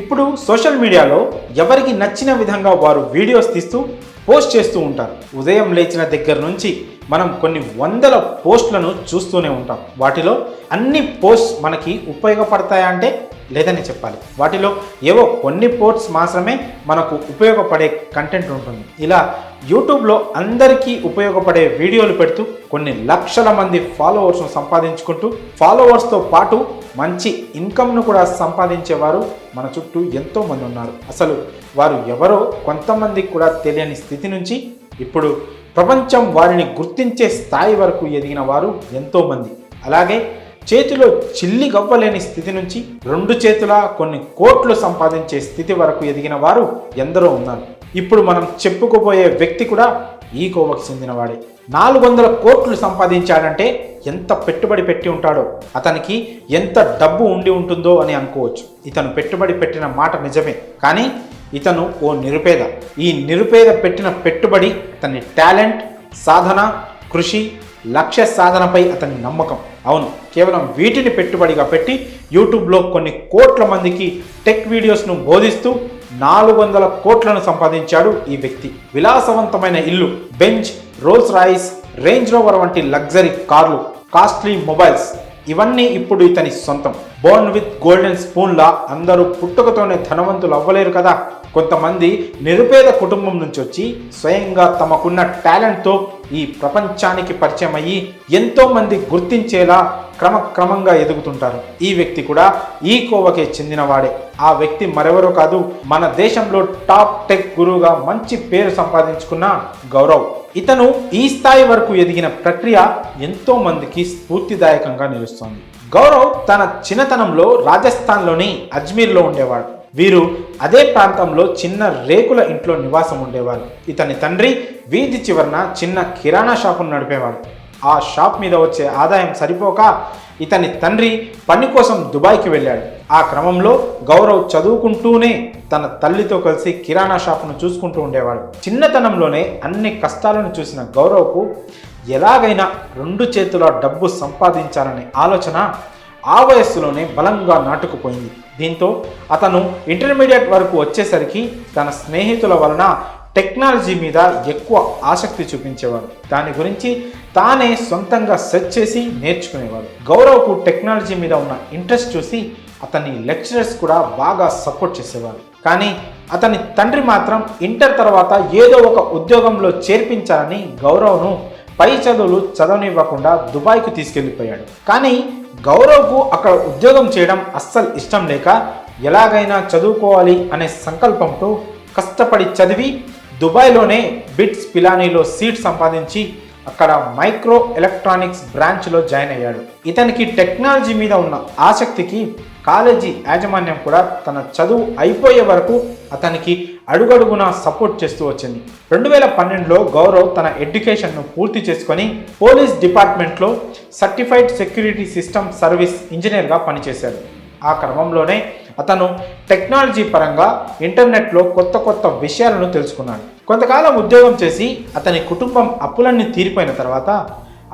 ఇప్పుడు సోషల్ మీడియాలో ఎవరికి నచ్చిన విధంగా వారు వీడియోస్ తీస్తూ పోస్ట్ చేస్తూ ఉంటారు. ఉదయం లేచిన దగ్గర నుంచి మనం కొన్ని వందల పోస్టులను చూస్తూనే ఉంటాం. వాటిలో అన్ని పోస్ట్ మనకి ఉపయోగపడతాయా అంటే లేదని చెప్పాలి. వాటిలో ఏవో కొన్ని పోస్ట్స్ మాత్రమే మనకు ఉపయోగపడే కంటెంట్ ఉంటుంది. ఇలా యూట్యూబ్లో అందరికీ ఉపయోగపడే వీడియోలు పెడుతూ కొన్ని లక్షల మంది ఫాలోవర్స్ను సంపాదించుకుంటూ ఫాలోవర్స్తో పాటు మంచి ఇన్కమ్ను కూడా సంపాదించేవారు మన చుట్టూ ఎంతోమంది ఉన్నారు. అసలు వారు ఎవరో కొంతమందికి కూడా తెలియని స్థితి నుంచి ఇప్పుడు ప్రపంచం వారిని గుర్తించే స్థాయి వరకు ఎదిగిన వారు ఎంతోమంది. అలాగే చేతిలో చిల్లి గవ్వలేని స్థితి నుంచి రెండు చేతుల కొన్ని కోట్లు సంపాదించే స్థితి వరకు ఎదిగిన వారు ఎందరో ఉన్నారు. ఇప్పుడు మనం చెప్పుకోబోయే వ్యక్తి కూడా ఈ కోవకు చెందినవాడే. నాలుగు వందల కోట్లు సంపాదించాడంటే ఎంత పెట్టుబడి పెట్టి ఉంటాడో అతనికి ఎంత డబ్బు ఉండి ఉంటుందో అని అనుకోవచ్చు. ఇతను పెట్టుబడి పెట్టిన మాట నిజమే కానీ ఇతను ఓ నిరుపేద. ఈ నిరుపేద పెట్టిన పెట్టుబడి అతని టాలెంట్ సాధన కృషి లక్ష్య సాధనపై అతని నమ్మకం. అవును కేవలం వీటిని పెట్టుబడిగా పెట్టి యూట్యూబ్లో కొన్ని కోట్ల మందికి టెక్ వీడియోస్ను బోధిస్తూ నాలుగు వందల కోట్లను సంపాదించాడు ఈ వ్యక్తి. విలాసవంతమైన ఇల్లు Benz Rolls Royce Range Rover వంటి లగ్జరీ కార్లు కాస్ట్లీ మొబైల్స్. ఇవన్నీ ఇప్పుడు ఇతని సొంతం. బోర్న్ విత్ గోల్డెన్ స్పూన్లా అందరూ పుట్టుకతోనే ధనవంతులు అవ్వలేరు కదా. కొంతమంది నిరుపేద కుటుంబం నుంచి వచ్చి స్వయంగా తమకున్న టాలెంట్తో ఈ ప్రపంచానికి పరిచయం అయ్యి ఎంతోమంది గుర్తించేలా క్రమక్రమంగా ఎదుగుతుంటారు. ఈ వ్యక్తి కూడా ఈ కోవకే చెందినవాడే. ఆ వ్యక్తి మరెవరో కాదు మన దేశంలో టాప్ టెక్ గురువుగా మంచి పేరు సంపాదించుకున్న గౌరవ్. ఇతను ఈ స్థాయి వరకు ఎదిగిన ప్రక్రియ ఎంతో మందికి స్ఫూర్తిదాయకంగా నిలుస్తోంది. గౌరవ్ తన చిన్నతనంలో రాజస్థాన్లోని అజ్మీర్లో ఉండేవాడు. వీరు అదే ప్రాంతంలో చిన్న రేకుల ఇంట్లో నివాసం ఉండేవారు. ఇతని తండ్రి వీధి చివరన చిన్న కిరాణా షాపును నడిపేవాడు ఆ షాప్ మీద వచ్చే ఆదాయం సరిపోక ఇతని తండ్రి పని కోసం దుబాయ్కి వెళ్ళాడు. ఆ క్రమంలో గౌరవ్ చదువుకుంటూనే తన తల్లితో కలిసి కిరాణా షాపును చూసుకుంటూ ఉండేవాడు. చిన్నతనంలోనే అన్ని కష్టాలను చూసిన గౌరవ్కు ఎలాగైనా రెండు చేతుల డబ్బు సంపాదించాలనే ఆలోచన ఆ వయస్సులోనే బలంగా నాటుకుపోయింది. దీంతో అతను ఇంటర్మీడియట్ వరకు వచ్చేసరికి తన స్నేహితుల వలన టెక్నాలజీ మీద ఎక్కువ ఆసక్తి చూపించేవాడు. దాని గురించి తానే సొంతంగా సెర్చ్ చేసి నేర్చుకునేవాడు. గౌరవ్కు టెక్నాలజీ మీద ఉన్న ఇంట్రెస్ట్ చూసి అతని లెక్చరర్స్ కూడా బాగా సపోర్ట్ చేసేవారు కానీ అతని తండ్రి మాత్రం ఇంటర్ తర్వాత ఏదో ఒక ఉద్యోగంలో చేర్పించాలని గౌరవ్ను పై చదువులు చదవనివ్వకుండా దుబాయ్కు తీసుకెళ్ళిపోయాడు. కానీ గౌరవ్కు అక్కడ ఉద్యోగం చేయడం అస్సలు ఇష్టం లేక ఎలాగైనా చదువుకోవాలి అనే సంకల్పంతో కష్టపడి చదివి దుబాయ్లోనే బిట్స్ పిలానీలో సీట్ సంపాదించి అక్కడ మైక్రో ఎలక్ట్రానిక్స్ బ్రాంచ్లో జాయిన్ అయ్యాడు. ఇతనికి టెక్నాలజీ మీద ఉన్న ఆసక్తికి కాలేజీ యాజమాన్యం కూడా తన చదువు అయిపోయే వరకు అతనికి అడుగడుగునా సపోర్ట్ చేస్తూ వచ్చింది. రెండు వేల పన్నెండులో గౌరవ్ తన ఎడ్యుకేషన్ను పూర్తి చేసుకొని పోలీస్ డిపార్ట్మెంట్లో సర్టిఫైడ్ సెక్యూరిటీ సిస్టమ్ సర్వీస్ ఇంజనీర్గా పనిచేశాడు. ఆ క్రమంలోనే అతను టెక్నాలజీ పరంగా ఇంటర్నెట్లో కొత్త కొత్త విషయాలను తెలుసుకున్నాడు. కొంతకాలం ఉద్యోగం చేసి అతని కుటుంబం అప్పులన్నీ తీరిపోయిన తర్వాత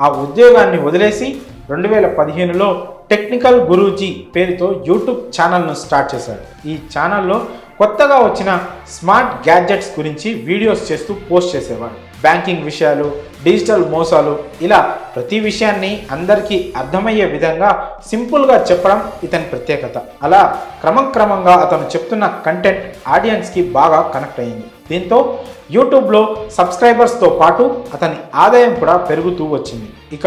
ఆ ఉద్యోగాన్ని వదిలేసి రెండు వేల పదిహేనులో టెక్నికల్ గురూజీ పేరుతో యూట్యూబ్ ఛానల్ను స్టార్ట్ చేశాడు ఈ ఛానల్లో కొత్తగా వచ్చిన స్మార్ట్ గ్యాడ్జెట్స్ గురించి వీడియోస్ చేస్తూ పోస్ట్ చేసేవాడు బ్యాంకింగ్ విషయాలు డిజిటల్ మోసాలు ఇలా ప్రతి విషయాన్ని అందరికీ అర్థమయ్యే విధంగా సింపుల్గా చెప్పడం ఇతని ప్రత్యేకత. అలా క్రమక్రమంగా అతను చెప్తున్న కంటెంట్ ఆడియన్స్కి బాగా కనెక్ట్ అయ్యింది దీంతో యూట్యూబ్లో సబ్స్క్రైబర్స్తో పాటు అతని ఆదాయం కూడా పెరుగుతూ వచ్చింది. ఇక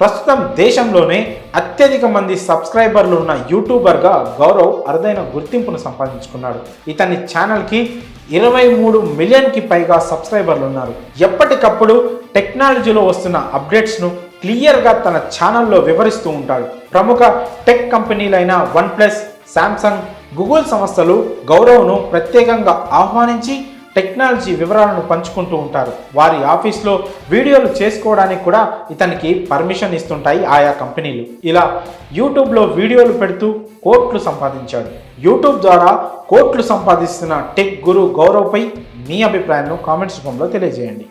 ప్రస్తుతం దేశంలోనే అత్యధిక మంది సబ్స్క్రైబర్లు ఉన్న యూట్యూబర్గా గౌరవ్ అరుదైన గుర్తింపును సంపాదించుకున్నాడు. ఇతని ఛానల్కి ఇరవై మూడు మిలియన్కి పైగా సబ్స్క్రైబర్లు ఉన్నారు. ఎప్పటికప్పుడు టెక్నాలజీలో వస్తున్న అప్డేట్స్ను క్లియర్గా తన ఛానల్లో వివరిస్తూ ఉంటాడు. ప్రముఖ టెక్ కంపెనీలైన వన్ ప్లస్ శాంసంగ్ గూగుల్ సంస్థలు గౌరవ్ను ప్రత్యేకంగా ఆహ్వానించి టెక్నాలజీ వివరాలను పంచుకుంటూ ఉంటారు. వారి ఆఫీస్లో వీడియోలు చేసుకోవడానికి కూడా ఇతనికి పర్మిషన్ ఇస్తుంటాయి ఆయా కంపెనీలు. ఇలా యూట్యూబ్లో వీడియోలు పెడుతూ కోట్లు సంపాదించాడు. యూట్యూబ్ ద్వారా కోట్లు సంపాదిస్తున్న టెక్ గురు గౌరవ్పై మీ అభిప్రాయాలను కామెంట్స్ రూపంలో తెలియజేయండి.